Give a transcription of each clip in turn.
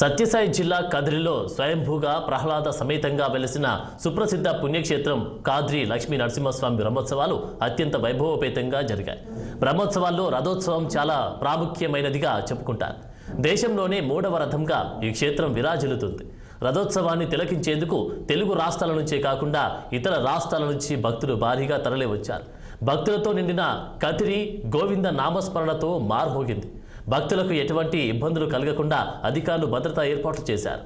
సత్యసాయి జిల్లా కదిరిలో స్వయంభూగా ప్రహ్లాద సమేతంగా వెలిసిన సుప్రసిద్ధ పుణ్యక్షేత్రం కాద్రి లక్ష్మీ నరసింహస్వామి బ్రహ్మోత్సవాలు అత్యంత వైభవోపేతంగా జరిగాయి. బ్రహ్మోత్సవాల్లో రథోత్సవం చాలా ప్రాముఖ్యమైనదిగా చెప్పుకుంటారు. దేశంలోనే మూడవ రథంగా ఈ క్షేత్రం విరాజిల్లుతుంది. రథోత్సవాన్ని తిలకించేందుకు తెలుగు రాష్ట్రాల నుంచే కాకుండా ఇతర రాష్ట్రాల నుంచి భక్తులు భారీగా తరలివచ్చారు. భక్తులతో నిండిన కతిరి గోవింద నామస్మరణతో మార్మోగింది. భక్తులకు ఎటువంటి ఇబ్బందులు కలగకుండా అధికారులు భద్రతా ఏర్పాట్లు చేశారు.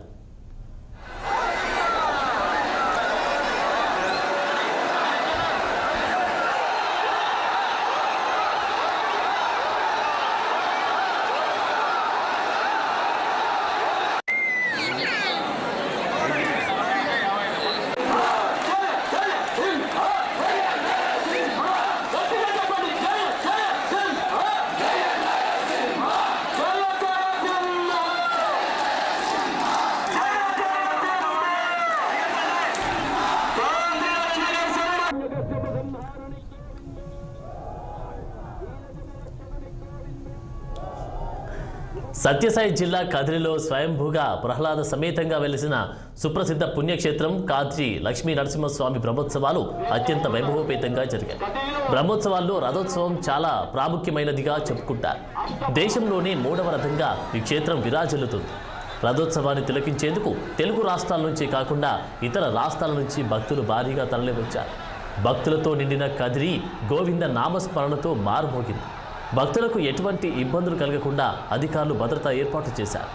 సత్యసాయి జిల్లా కదిరిలో స్వయంభూగా ప్రహ్లాద సమేతంగా వెలిసిన సుప్రసిద్ధ పుణ్యక్షేత్రం కాద్రి లక్ష్మీ నరసింహస్వామి బ్రహ్మోత్సవాలు అత్యంత వైభవోపేతంగా జరిగాయి. బ్రహ్మోత్సవాల్లో రథోత్సవం చాలా ప్రాముఖ్యమైనదిగా చెప్పుకుంటారు. దేశంలోనే మూడవ రథంగా ఈ క్షేత్రం విరాజిల్లుతుంది. రథోత్సవాన్ని తిలకించేందుకు తెలుగు రాష్ట్రాల నుంచి కాకుండా ఇతర రాష్ట్రాల నుంచి భక్తులు భారీగా తరలివచ్చారు. భక్తులతో నిండిన కదిరి గోవింద నామస్మరణతో మారుమోగింది. భక్తులకు ఎటువంటి ఇబ్బందులు కలగకుండా అధికారులు భద్రతా ఏర్పాట్లు చేశారు.